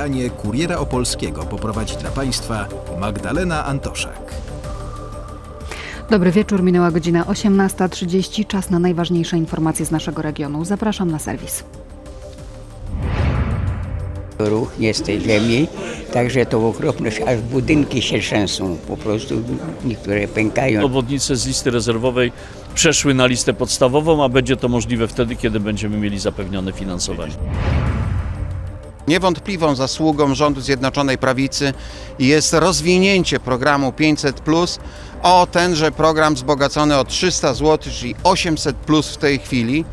Wydanie Kuriera Opolskiego poprowadzi dla Państwa Magdalena Antoszak. Dobry wieczór, minęła godzina 18.30. Czas na najważniejsze informacje z naszego regionu. Zapraszam na serwis. ruch nie z tej ziemi, także to okropność, aż budynki się trzęsą, po prostu niektóre pękają. obwodnice z listy rezerwowej przeszły na listę podstawową, a będzie to możliwe wtedy, kiedy będziemy mieli zapewnione finansowanie. Niewątpliwą zasługą rządu Zjednoczonej Prawicy jest rozwinięcie programu 500 o tenże program wzbogacony o 300 zł, czyli 800 w tej chwili.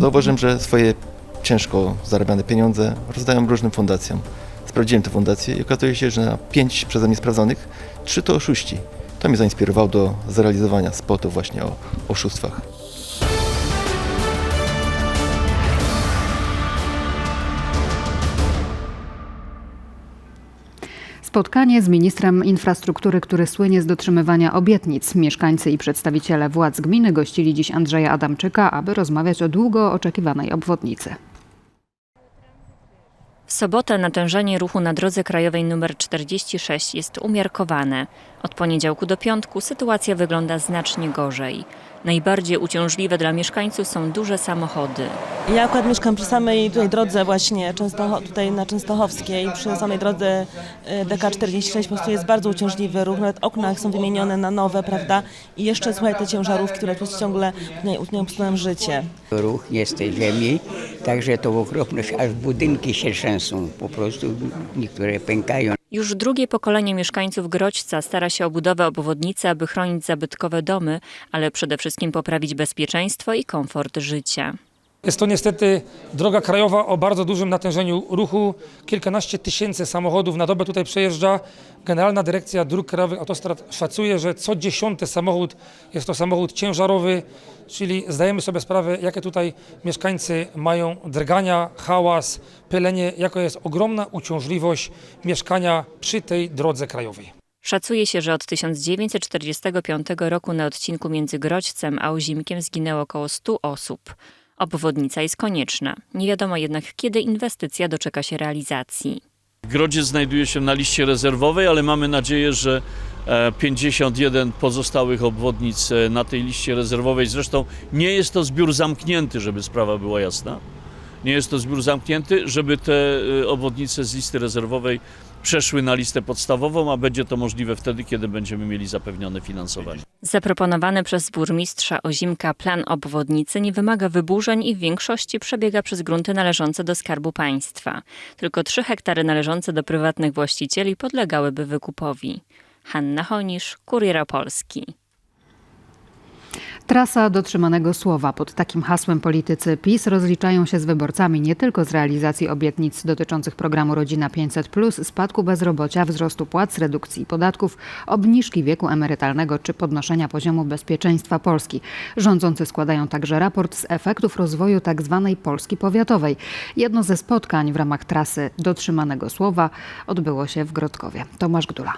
Zauważyłem, że swoje ciężko zarabiane pieniądze rozdają różnym fundacjom. Sprawdziłem te fundacje i okazuje się, że na pięć przeze mnie sprawdzonych, trzy to oszuści. To mnie zainspirowało do zrealizowania spotu właśnie o oszustwach. Spotkanie z ministrem infrastruktury, który słynie z dotrzymywania obietnic. Mieszkańcy i przedstawiciele władz gminy gościli dziś Andrzeja Adamczyka, aby rozmawiać o długo oczekiwanej obwodnicy. W sobotę natężenie ruchu na drodze krajowej nr 46 jest umiarkowane. Od poniedziałku do piątku sytuacja wygląda znacznie gorzej. Najbardziej uciążliwe dla mieszkańców są duże samochody. Ja akurat mieszkam przy samej tutaj drodze właśnie Częstocho, tutaj na Częstochowskiej, przy samej drodze y, DK46 po prostu jest bardzo uciążliwy ruch, nawet okna są wymienione na nowe, prawda? I jeszcze słuchaj te ciężarówki, które po prostu ciągle utrudniają utrudniają życie. Ruch z tej ziemi, także to okropność, aż budynki się trzęsą, po prostu niektóre pękają. Już drugie pokolenie mieszkańców Groćca stara się o budowę obwodnicy, aby chronić zabytkowe domy, ale przede wszystkim poprawić bezpieczeństwo i komfort życia. Jest to niestety droga krajowa o bardzo dużym natężeniu ruchu. Kilkanaście tysięcy samochodów na dobę tutaj przejeżdża. Generalna Dyrekcja Dróg Krajowych Autostrad szacuje, że co dziesiąty samochód jest to samochód ciężarowy, czyli zdajemy sobie sprawę, jakie tutaj mieszkańcy mają drgania, hałas, pylenie, jaka jest ogromna uciążliwość mieszkania przy tej drodze krajowej. Szacuje się, że od 1945 roku na odcinku między Groćcem a Ozimkiem zginęło około 100 osób. Obwodnica jest konieczna. Nie wiadomo jednak, kiedy inwestycja doczeka się realizacji. Grodziec znajduje się na liście rezerwowej, ale mamy nadzieję, że e, 51 pozostałych obwodnic e, na tej liście rezerwowej, zresztą nie jest to zbiór zamknięty, żeby sprawa była jasna. Nie jest to zbiór zamknięty, żeby te e, obwodnice z listy rezerwowej przeszły na listę podstawową, a będzie to możliwe wtedy, kiedy będziemy mieli zapewnione finansowanie. Zaproponowany przez burmistrza Ozimka plan obwodnicy nie wymaga wyburzeń i w większości przebiega przez grunty należące do Skarbu Państwa. Tylko 3 hektary należące do prywatnych właścicieli podlegałyby wykupowi. Hanna Honisz, Kurier Polski. Trasa dotrzymanego słowa. Pod takim hasłem politycy PiS rozliczają się z wyborcami nie tylko z realizacji obietnic dotyczących programu Rodzina 500, spadku bezrobocia, wzrostu płac, redukcji podatków, obniżki wieku emerytalnego czy podnoszenia poziomu bezpieczeństwa Polski. Rządzący składają także raport z efektów rozwoju tzw. Polski powiatowej. Jedno ze spotkań w ramach trasy dotrzymanego słowa odbyło się w Grodkowie. Tomasz Gdula.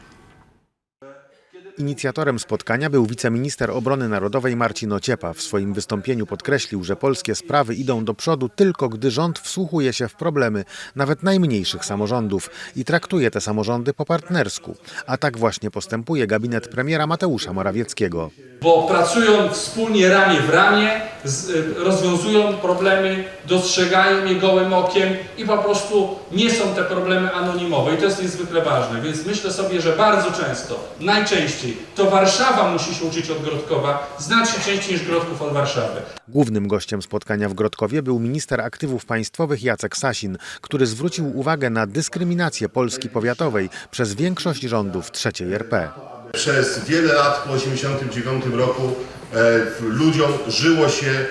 Inicjatorem spotkania był wiceminister obrony narodowej Marcin Ociepa. W swoim wystąpieniu podkreślił, że polskie sprawy idą do przodu tylko gdy rząd wsłuchuje się w problemy nawet najmniejszych samorządów i traktuje te samorządy po partnersku. A tak właśnie postępuje gabinet premiera Mateusza Morawieckiego. bo pracują wspólnie ramię w ramię, y, rozwiązują problemy, dostrzegają je gołym okiem i po prostu nie są te problemy anonimowe i to jest niezwykle ważne. Więc myślę sobie, że bardzo często, najczęściej to Warszawa musi się uczyć od Grodkowa, znacznie częściej niż Grodków od Warszawy. Głównym gościem spotkania w Grodkowie był minister aktywów państwowych Jacek Sasin, który zwrócił uwagę na dyskryminację Polski powiatowej przez większość rządów trzeciej RP. Przez wiele lat po 1989 roku e, ludziom żyło się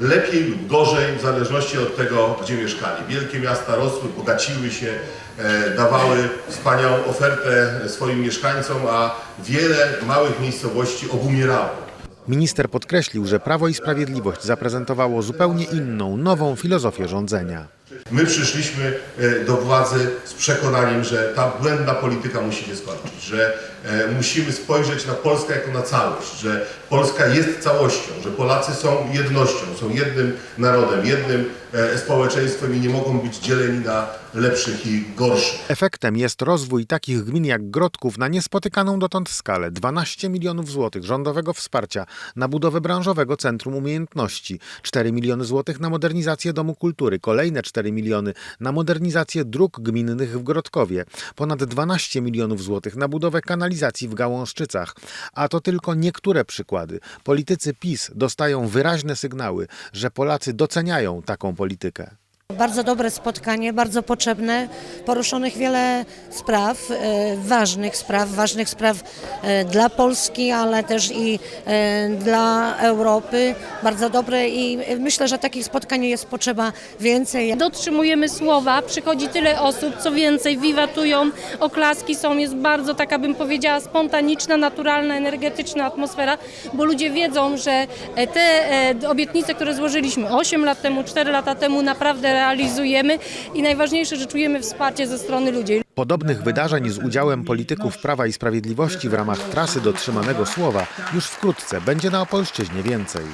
lepiej lub gorzej w zależności od tego, gdzie mieszkali. Wielkie miasta rosły, bogaciły się, e, dawały wspaniałą ofertę swoim mieszkańcom, a wiele małych miejscowości obumierało. Minister podkreślił, że Prawo i Sprawiedliwość zaprezentowało zupełnie inną, nową filozofię rządzenia. My przyszliśmy e, do władzy z przekonaniem, że ta błędna polityka musi się skończyć, że e, musimy spojrzeć na Polskę jako na całość, że Polska jest całością, że Polacy są jednością, są jednym narodem, jednym e, społeczeństwem i nie mogą być dzieleni na lepszych i gorszych. Efektem jest rozwój takich gmin jak Grodków na niespotykaną dotąd skalę. 12 milionów złotych rządowego wsparcia na budowę branżowego Centrum Umiejętności, 4 miliony złotych na modernizację Domu Kultury, kolejne 4 miliony na modernizację dróg gminnych w Grodkowie, ponad 12 milionów złotych na budowę kanalizacji w Gałązczycach. A to tylko niektóre przykłady. Politycy PiS dostają wyraźne sygnały, że Polacy doceniają taką politykę. Bardzo dobre spotkanie, bardzo potrzebne. Poruszonych wiele spraw, e, ważnych spraw, ważnych spraw e, dla Polski, ale też i e, dla Europy. Bardzo dobre i myślę, że takich spotkań jest potrzeba więcej. Dotrzymujemy słowa, przychodzi tyle osób, co więcej, wiwatują, oklaski są, jest bardzo taka bym powiedziała spontaniczna, naturalna, energetyczna atmosfera, bo ludzie wiedzą, że te obietnice, które złożyliśmy 8 lat temu, 4 lata temu naprawdę realizujemy i najważniejsze, że czujemy wsparcie ze strony ludzi. Podobnych wydarzeń z udziałem polityków Prawa i Sprawiedliwości w ramach trasy dotrzymanego słowa już wkrótce będzie na Opolszczyźnie więcej.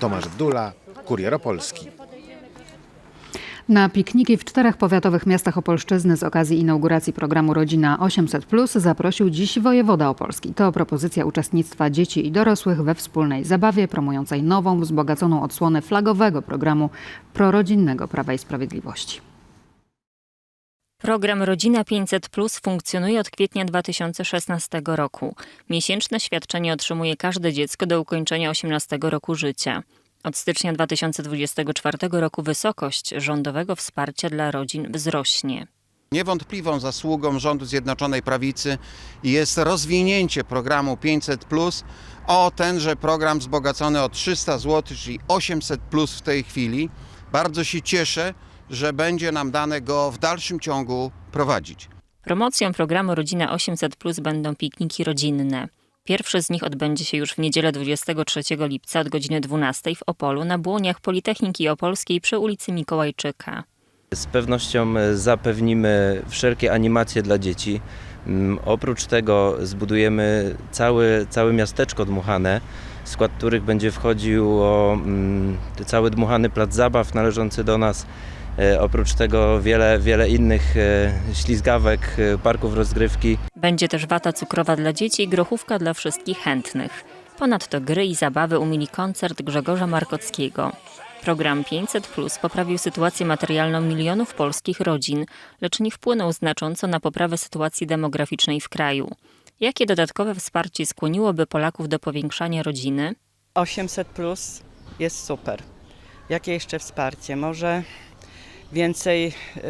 Tomasz Wdula, Kurier Opolski. Na pikniki w czterech powiatowych miastach Opolszczyzny z okazji inauguracji programu Rodzina 800 zaprosił dziś wojewoda opolski. To propozycja uczestnictwa dzieci i dorosłych we wspólnej zabawie promującej nową, wzbogaconą odsłonę flagowego programu prorodzinnego Prawa i Sprawiedliwości. Program Rodzina 500 Plus funkcjonuje od kwietnia 2016 roku. Miesięczne świadczenie otrzymuje każde dziecko do ukończenia 18 roku życia. Od stycznia 2024 roku wysokość rządowego wsparcia dla rodzin wzrośnie. Niewątpliwą zasługą rządu Zjednoczonej Prawicy jest rozwinięcie programu 500 o tenże program wzbogacony o 300 zł, czyli 800 w tej chwili. Bardzo się cieszę, że będzie nam dane go w dalszym ciągu prowadzić. Promocją programu Rodzina 800 Plus będą pikniki rodzinne. Pierwszy z nich odbędzie się już w niedzielę 23 lipca od godziny 12 w Opolu na błoniach Politechniki Opolskiej przy ulicy Mikołajczyka. Z pewnością zapewnimy wszelkie animacje dla dzieci. Mm, Oprócz tego zbudujemy całe, całe miasteczko dmuchane, w skład których będzie wchodził mm, cały dmuchany plac zabaw należący do nas. E, Oprócz tego wiele, wiele innych e, ślizgawek, e, parków rozgrywki. Będzie też wata cukrowa dla dzieci i grochówka dla wszystkich chętnych. Ponadto gry i zabawy umili koncert Grzegorza Markockiego. Program 500 Plus poprawił sytuację materialną milionów polskich rodzin, lecz nie wpłynął znacząco na poprawę sytuacji demograficznej w kraju. Jakie dodatkowe wsparcie skłoniłoby Polaków do powiększania rodziny? 800 plus jest super. Jakie jeszcze wsparcie? Może więcej e,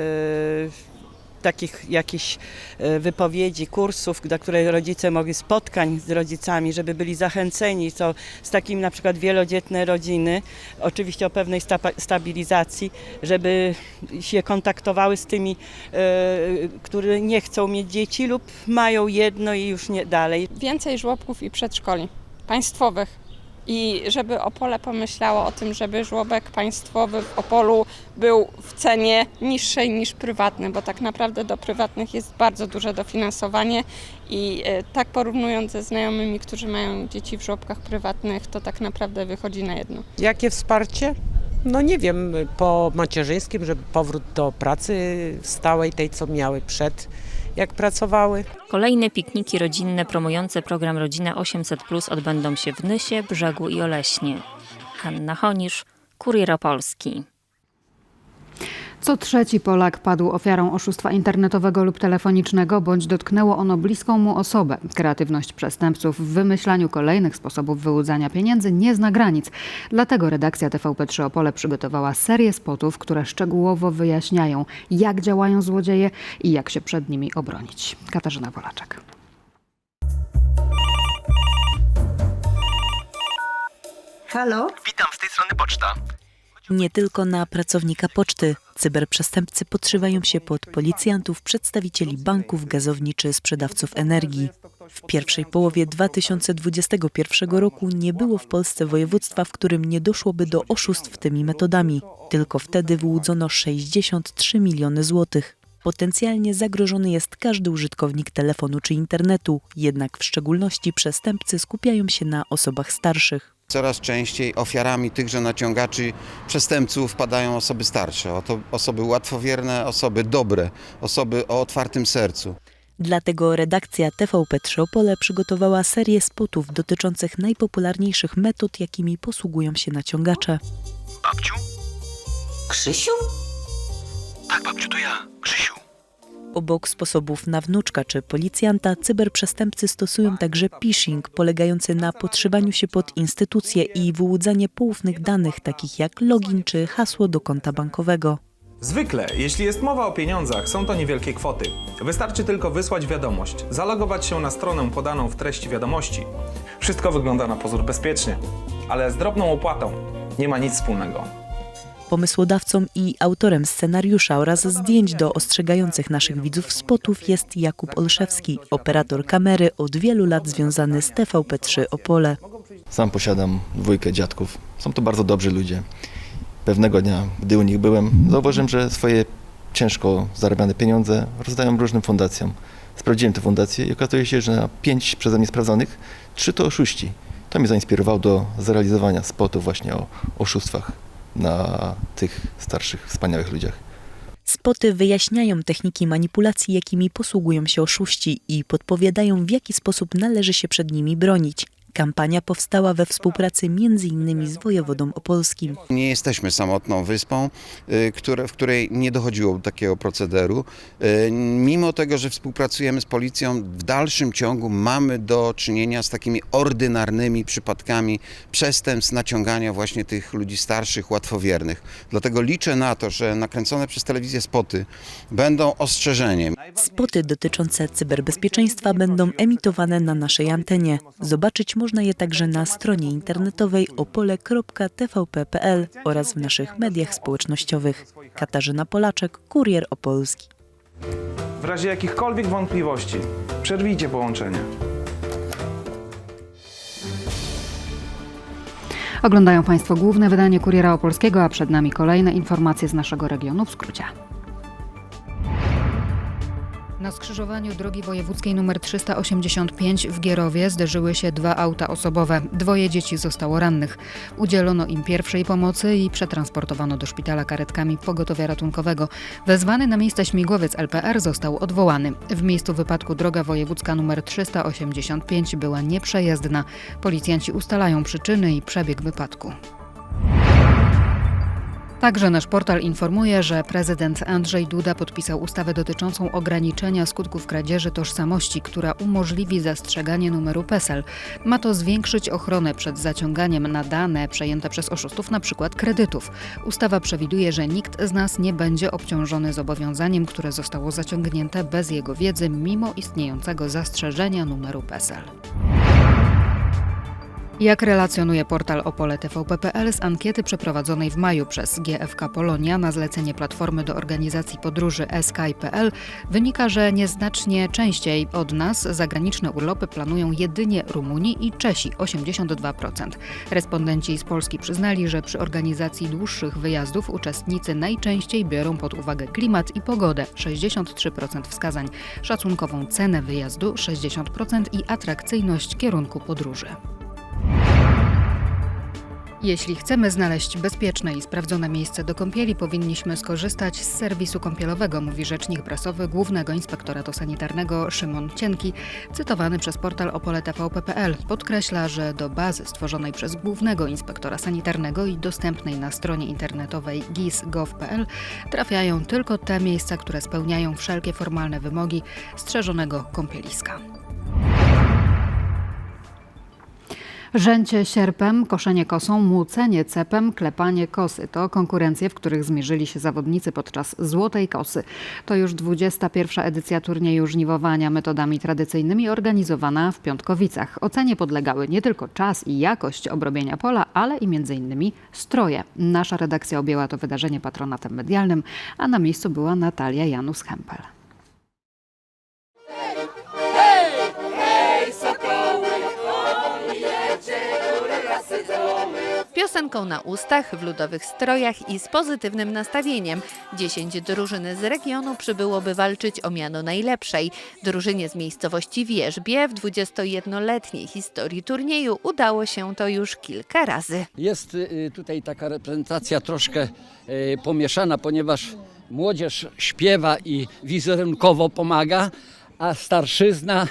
takich jakichś e, wypowiedzi, kursów, na które rodzice mogli spotkań z rodzicami, żeby byli zachęceni, co z takim na przykład wielodzietne rodziny, oczywiście o pewnej sta- stabilizacji, żeby się kontaktowały z tymi, e, które nie chcą mieć dzieci lub mają jedno i już nie dalej. Więcej żłobków i przedszkoli państwowych. I żeby Opole pomyślało o tym, żeby żłobek państwowy w Opolu był w cenie niższej niż prywatny, bo tak naprawdę do prywatnych jest bardzo duże dofinansowanie i e, tak porównując ze znajomymi, którzy mają dzieci w żłobkach prywatnych, to tak naprawdę wychodzi na jedno. Jakie wsparcie? No nie wiem, po macierzyńskim, żeby powrót do pracy stałej, tej co miały przed, jak pracowały. Kolejne pikniki rodzinne promujące program Rodzina 800 Plus odbędą się w Nysie, Brzegu i Oleśnie. Hanna Honisz, Kurier Opolski. Co trzeci Polak padł ofiarą oszustwa internetowego lub telefonicznego, bądź dotknęło ono bliską mu osobę. Kreatywność przestępców w wymyślaniu kolejnych sposobów wyłudzania pieniędzy nie zna granic. Dlatego redakcja TVP3 Opole przygotowała serię spotów, które szczegółowo wyjaśniają, jak działają złodzieje i jak się przed nimi obronić. Katarzyna Wolaczek. Halo? Witam, z tej strony poczta. Nie tylko na pracownika poczty. Cyberprzestępcy podszywają się pod policjantów, przedstawicieli banków, gazowni czy sprzedawców energii. W pierwszej połowie 2021 roku nie było w Polsce województwa, w którym nie doszłoby do oszustw tymi metodami. Tylko wtedy wyłudzono 63 miliony złotych. Potencjalnie zagrożony jest każdy użytkownik telefonu czy internetu, jednak w szczególności przestępcy skupiają się na osobach starszych. Coraz częściej ofiarami tychże naciągaczy przestępców padają osoby starsze, oto osoby łatwowierne, osoby dobre, osoby o otwartym sercu. Dlatego redakcja TVP3 Opole przygotowała serię spotów dotyczących najpopularniejszych metod, jakimi posługują się naciągacze. Babciu? Krzysiu? Tak, babciu, to ja, Krzysiu. Obok sposobów na wnuczka czy policjanta, cyberprzestępcy stosują także phishing, polegający na podszywaniu się pod instytucje i wyłudzanie poufnych danych, takich jak login czy hasło do konta bankowego. Zwykle, jeśli jest mowa o pieniądzach, są to niewielkie kwoty. Wystarczy tylko wysłać wiadomość, zalogować się na stronę podaną w treści wiadomości. Wszystko wygląda na pozór bezpiecznie, ale z drobną opłatą nie ma nic wspólnego. Pomysłodawcą i autorem scenariusza oraz zdjęć do ostrzegających naszych widzów spotów jest Jakub Olszewski, operator kamery od wielu lat związany z TVP3 Opole. Sam posiadam dwójkę dziadków. Są to bardzo dobrzy ludzie. Pewnego dnia, gdy u nich byłem, zauważyłem, że swoje ciężko zarabiane pieniądze rozdają różnym fundacjom. Sprawdziłem te fundacje i okazuje się, że na pięć przeze mnie sprawdzonych, trzy to oszuści. To mnie zainspirowało do zrealizowania spotu właśnie o oszustwach na tych starszych, wspaniałych ludziach. Spoty wyjaśniają techniki manipulacji, jakimi posługują się oszuści i podpowiadają, w jaki sposób należy się przed nimi bronić. Kampania powstała we współpracy m.in. z wojewodą opolskim. Nie jesteśmy samotną wyspą, y, w której nie dochodziło do takiego procederu. Y, Mimo tego, że współpracujemy z policją, w dalszym ciągu mamy do czynienia z takimi ordynarnymi przypadkami przestępstw, naciągania właśnie tych ludzi starszych, łatwowiernych. Dlatego liczę na to, że nakręcone przez telewizję spoty będą ostrzeżeniem. Spoty dotyczące cyberbezpieczeństwa będą emitowane na naszej antenie. Zobaczyć można je także na stronie internetowej opole.tvp.pl oraz w naszych mediach społecznościowych. Katarzyna Polaczek, Kurier Opolski. W razie jakichkolwiek wątpliwości, przerwijcie połączenie. Oglądają Państwo główne wydanie Kuriera Opolskiego, a przed nami kolejne informacje z naszego regionu w skrócie. Na skrzyżowaniu drogi wojewódzkiej nr 385 w Gierowie zderzyły się dwa auta osobowe. Dwoje dzieci zostało rannych. Udzielono im pierwszej pomocy i przetransportowano do szpitala karetkami pogotowia ratunkowego. Wezwany na miejsce śmigłowiec LPR został odwołany. W miejscu wypadku droga wojewódzka nr 385 była nieprzejezdna. Policjanci ustalają przyczyny i przebieg wypadku. Także nasz portal informuje, że prezydent Andrzej Duda podpisał ustawę dotyczącą ograniczenia skutków kradzieży tożsamości, która umożliwi zastrzeganie numeru PESEL. Ma to zwiększyć ochronę przed zaciąganiem na dane przejęte przez oszustów, np. kredytów. Ustawa przewiduje, że nikt z nas nie będzie obciążony zobowiązaniem, które zostało zaciągnięte bez jego wiedzy, mimo istniejącego zastrzeżenia numeru PESEL. Jak relacjonuje portal Opole TVP.pl z ankiety przeprowadzonej w maju przez GFK Polonia na zlecenie platformy do organizacji podróży Sky.pl wynika, że nieznacznie częściej od nas zagraniczne urlopy planują jedynie Rumuni i Czesi 82%. Respondenci z Polski przyznali, że przy organizacji dłuższych wyjazdów uczestnicy najczęściej biorą pod uwagę klimat i pogodę 63% wskazań, szacunkową cenę wyjazdu 60% i atrakcyjność kierunku podróży. Jeśli chcemy znaleźć bezpieczne i sprawdzone miejsce do kąpieli, powinniśmy skorzystać z serwisu kąpielowego, mówi rzecznik prasowy Głównego Inspektoratu Sanitarnego Szymon Cienki, cytowany przez portal opoletvp.pl. Podkreśla, że do bazy stworzonej przez Głównego Inspektora Sanitarnego i dostępnej na stronie internetowej gis.gov.pl trafiają tylko te miejsca, które spełniają wszelkie formalne wymogi strzeżonego kąpieliska. Rzęcie sierpem, koszenie kosą, młócenie cepem, klepanie kosy to konkurencje, w których zmierzyli się zawodnicy podczas Złotej Kosy. To już 21. edycja turnieju żniwowania metodami tradycyjnymi organizowana w Piątkowicach. Ocenie podlegały nie tylko czas i jakość obrobienia pola, ale i m.in. stroje. Nasza redakcja objęła to wydarzenie patronatem medialnym, a na miejscu była Natalia Janus-Hempel. Piosenką na ustach, w ludowych strojach i z pozytywnym nastawieniem. 10 drużyn z regionu przybyło, by walczyć o miano najlepszej. Drużynie z miejscowości Wierzbie w 21-letniej historii turnieju udało się to już kilka razy. Jest y, tutaj taka reprezentacja troszkę y, pomieszana, ponieważ młodzież śpiewa i wizerunkowo pomaga, a starszyzna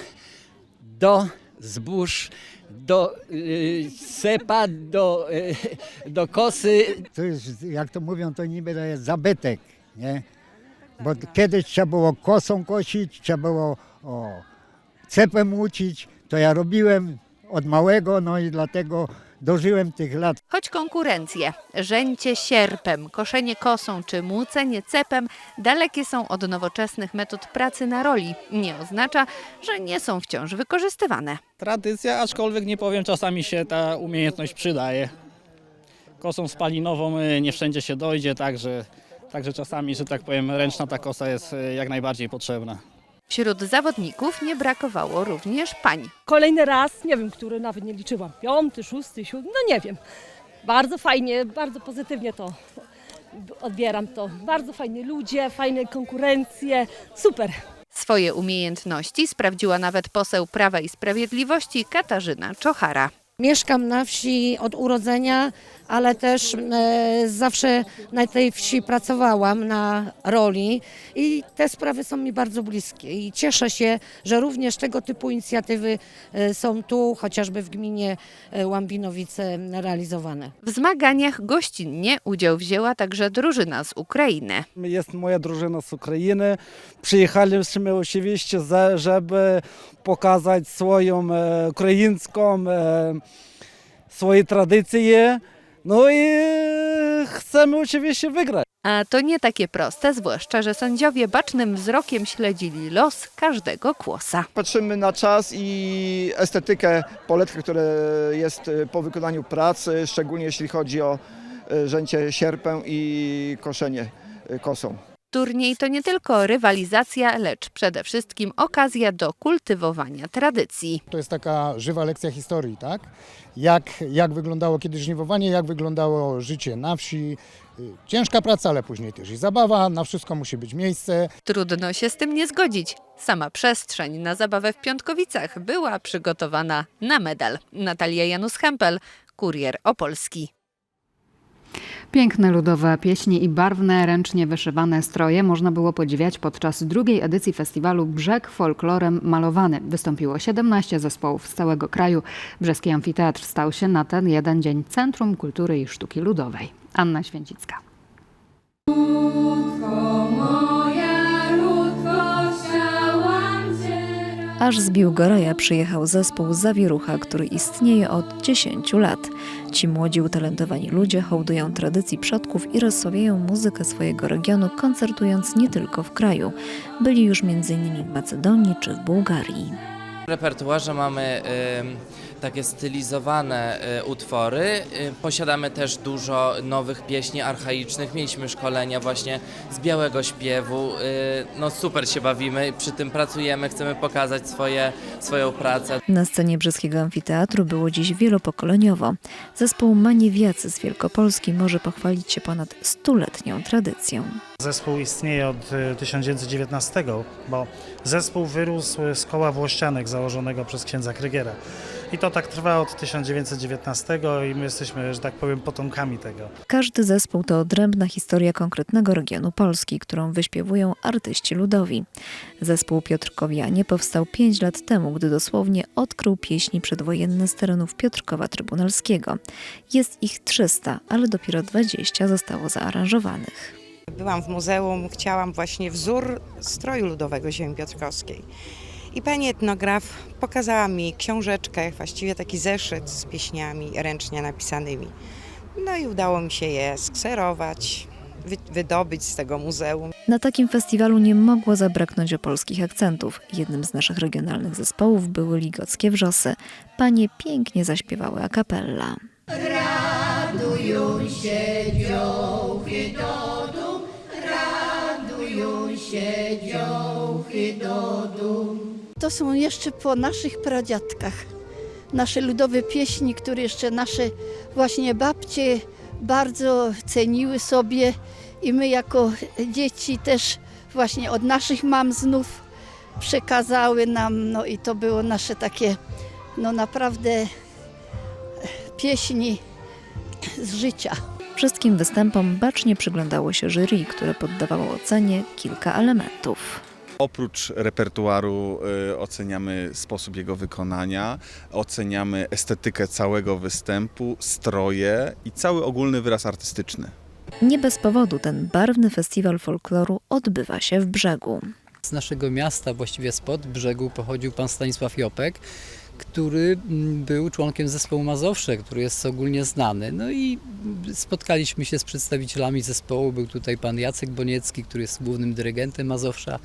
do zbóż, do y, sepa, do, y, do kosy. To jest, jak to mówią, to niby to jest zabytek, nie? Bo kiedyś trzeba było kosą kosić, trzeba było o, cepem łucić, to ja robiłem od małego, no i dlatego dożyłem tych lat. Choć konkurencje, żęcie sierpem, koszenie kosą czy młócenie cepem dalekie są od nowoczesnych metod pracy na roli, nie oznacza, że nie są wciąż wykorzystywane. Tradycja, aczkolwiek nie powiem, czasami się ta umiejętność przydaje. Kosą spalinową y, nie wszędzie się dojdzie, także, także czasami, że tak powiem, ręczna ta kosa jest y, jak najbardziej potrzebna. Wśród zawodników nie brakowało również pań. Kolejny raz, nie wiem, który nawet nie liczyłam, piąty, szósty, siódmy, no nie wiem. Bardzo fajnie, bardzo pozytywnie to odbieram to. Bardzo fajni ludzie, fajne konkurencje, super. Swoje umiejętności sprawdziła nawet poseł Prawa i Sprawiedliwości Katarzyna Czochara. Mieszkam na wsi od urodzenia, ale też e, zawsze na tej wsi pracowałam na roli i te sprawy są mi bardzo bliskie i cieszę się, że również tego typu inicjatywy e, są tu, chociażby w gminie e, Łambinowice realizowane. W zmaganiach gościnnie udział wzięła także drużyna z Ukrainy. Jest moja drużyna z Ukrainy. Przyjechaliśmy oczywiście, za- żeby pokazać swoją e, ukraińską, e, swoje tradycje. No i chcemy oczywiście wygrać. A to nie takie proste, zwłaszcza, że sędziowie bacznym wzrokiem śledzili los każdego kłosa. Patrzymy na czas i estetykę poletkę, które jest po wykonaniu pracy, szczególnie jeśli chodzi o rzęcie sierpem i koszenie y, kosą. Turniej to nie tylko rywalizacja, lecz przede wszystkim okazja do kultywowania tradycji. To jest taka żywa lekcja historii, tak? Jak, jak wyglądało kiedyś żniwowanie, jak wyglądało życie na wsi. Y, Ciężka praca, ale później też i zabawa, na wszystko musi być miejsce. Trudno się z tym nie zgodzić. Sama przestrzeń na zabawę w Piątkowicach była przygotowana na medal. Natalia Janus-Hempel, Kurier Opolski. Piękne ludowe pieśni i barwne, ręcznie wyszywane stroje można było podziwiać podczas drugiej edycji festiwalu Brzeg folklorem malowany. Wystąpiło 17 zespołów z całego kraju. Brzeski Amfiteatr stał się na ten jeden dzień Centrum Kultury i Sztuki Ludowej. Anna Święcicka. Aż z Biłgoraja przyjechał zespół Zawierucha, który istnieje od 10 lat. Ci młodzi, utalentowani ludzie hołdują tradycji przodków i rozsławiają muzykę swojego regionu, koncertując nie tylko w kraju. Byli już m.in. w Macedonii czy w Bułgarii. W repertuarze mamy y, takie stylizowane y, utwory. Y, posiadamy też dużo nowych pieśni archaicznych. Mieliśmy szkolenia właśnie z białego śpiewu. Y, no super się bawimy, przy tym pracujemy, chcemy pokazać swoje, swoją pracę. Na scenie Brzeskiego Amfiteatru było dziś wielopokoleniowo. Zespół Maniewiacy z Wielkopolski może pochwalić się ponad stuletnią tradycją. Zespół istnieje od y, 1919, bo zespół wyrósł z koła włościanek założonego przez księdza Krygera. I to tak trwa od 1919 i my jesteśmy, że tak powiem, potomkami tego. Każdy zespół to odrębna historia konkretnego regionu Polski, którą wyśpiewują artyści ludowi. Zespół Piotrkowianie powstał 5 lat temu, gdy dosłownie odkrył pieśni przedwojenne z terenów Piotrkowa Trybunalskiego. Jest ich 300, ale dopiero 20 zostało zaaranżowanych. Byłam w muzeum, chciałam właśnie wzór stroju ludowego ziemi piotrkowskiej. I pani etnograf pokazała mi książeczkę, właściwie taki zeszyt z pieśniami ręcznie napisanymi. No i udało mi się je skserować, wy- wydobyć z tego muzeum. Na takim festiwalu nie mogło zabraknąć opolskich akcentów. Jednym z naszych regionalnych zespołów były ligockie wrzosy. Panie pięknie zaśpiewały a cappella. Radują się dziołchy do dum, radują się dziołchy do dum. To są jeszcze po naszych pradziadkach. nasze ludowe pieśni, które jeszcze nasze właśnie babcie bardzo ceniły sobie i my jako dzieci też właśnie od naszych mam znów przekazały nam, no i to było nasze takie, no naprawdę pieśni z życia. Wszystkim występom bacznie przyglądało się jury, które poddawało ocenie kilka elementów. Oprócz repertuaru y, oceniamy sposób jego wykonania, oceniamy estetykę całego występu, stroje i cały ogólny wyraz artystyczny. Nie bez powodu ten barwny festiwal folkloru odbywa się w brzegu. Z naszego miasta, właściwie spod brzegu, pochodził pan Stanisław Jopek, który mm, był członkiem zespołu Mazowsze, który jest ogólnie znany. No i spotkaliśmy się z przedstawicielami zespołu. Był tutaj pan Jacek Boniecki, który jest głównym dyrygentem Mazowsza.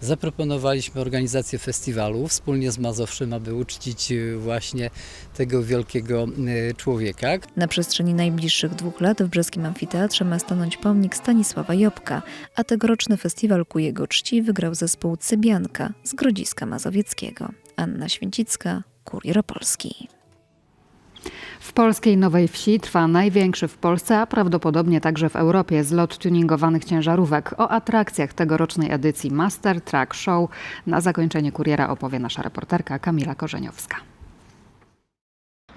Zaproponowaliśmy organizację festiwalu wspólnie z Mazowszem, aby uczcić y, właśnie tego wielkiego y, człowieka. Na przestrzeni najbliższych dwóch lat w brzeskim amfiteatrze ma stanąć pomnik Stanisława Jopka, a tegoroczny festiwal ku jego czci wygrał zespół Cybianka z Grodziska Mazowieckiego. Anna Święcicka, Kurier Opolski. W polskiej Nowej Wsi trwa największy w Polsce, a prawdopodobnie także w Europie zlot tuningowanych ciężarówek. O atrakcjach tegorocznej edycji Master Truck Show na zakończenie kuriera opowie nasza reporterka Kamila Korzeniowska.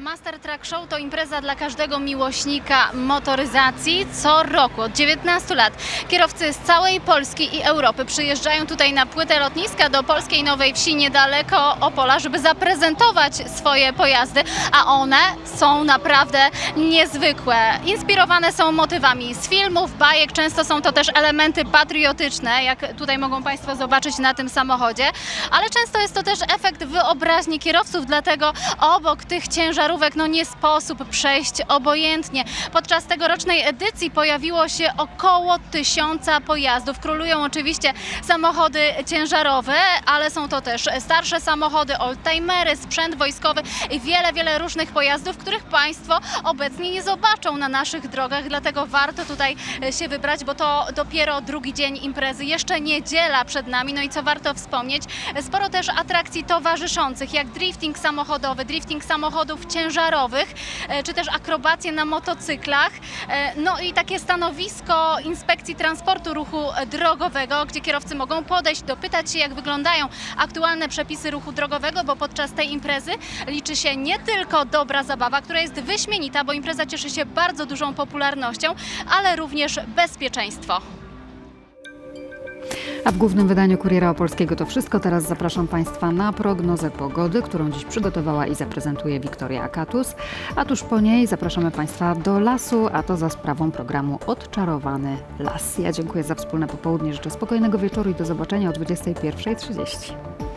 Master Truck Show to impreza dla każdego miłośnika motoryzacji. Co roku, od 19 lat, kierowcy z całej Polski i Europy przyjeżdżają tutaj na płytę lotniska do polskiej Nowej Wsi niedaleko Opola, żeby zaprezentować swoje pojazdy, a one są naprawdę niezwykłe. Inspirowane są motywami z filmów, bajek, często są to też elementy patriotyczne, jak tutaj mogą Państwo zobaczyć na tym samochodzie, ale często jest to też efekt wyobraźni kierowców, dlatego obok tych ciężarówek no nie sposób przejść obojętnie. Podczas tegorocznej edycji pojawiło się około tysiąca pojazdów. Królują oczywiście samochody ciężarowe, ale są to też starsze samochody, oldtimery, sprzęt wojskowy i wiele, wiele różnych pojazdów, których Państwo obecnie nie zobaczą na naszych drogach, dlatego warto tutaj się wybrać, bo to dopiero drugi dzień imprezy, jeszcze niedziela przed nami, no i co warto wspomnieć, sporo też atrakcji towarzyszących, jak drifting samochodowy, drifting samochodów ciężarowych, e, czy też akrobacje na motocyklach, e, no i takie stanowisko Inspekcji Transportu Ruchu Drogowego, gdzie kierowcy mogą podejść, dopytać się, jak wyglądają aktualne przepisy ruchu drogowego, bo podczas tej imprezy liczy się nie tylko dobra zabawa, która jest wyśmienita, bo impreza cieszy się bardzo dużą popularnością, ale również bezpieczeństwo. A w głównym wydaniu Kuriera Opolskiego to wszystko. Teraz zapraszam Państwa na prognozę pogody, którą dziś przygotowała i zaprezentuje Wiktoria Akatus. A tuż po niej zapraszamy Państwa do lasu, a to za sprawą programu Odczarowany Las. Ja dziękuję za wspólne popołudnie, życzę spokojnego wieczoru i do zobaczenia o 21.30.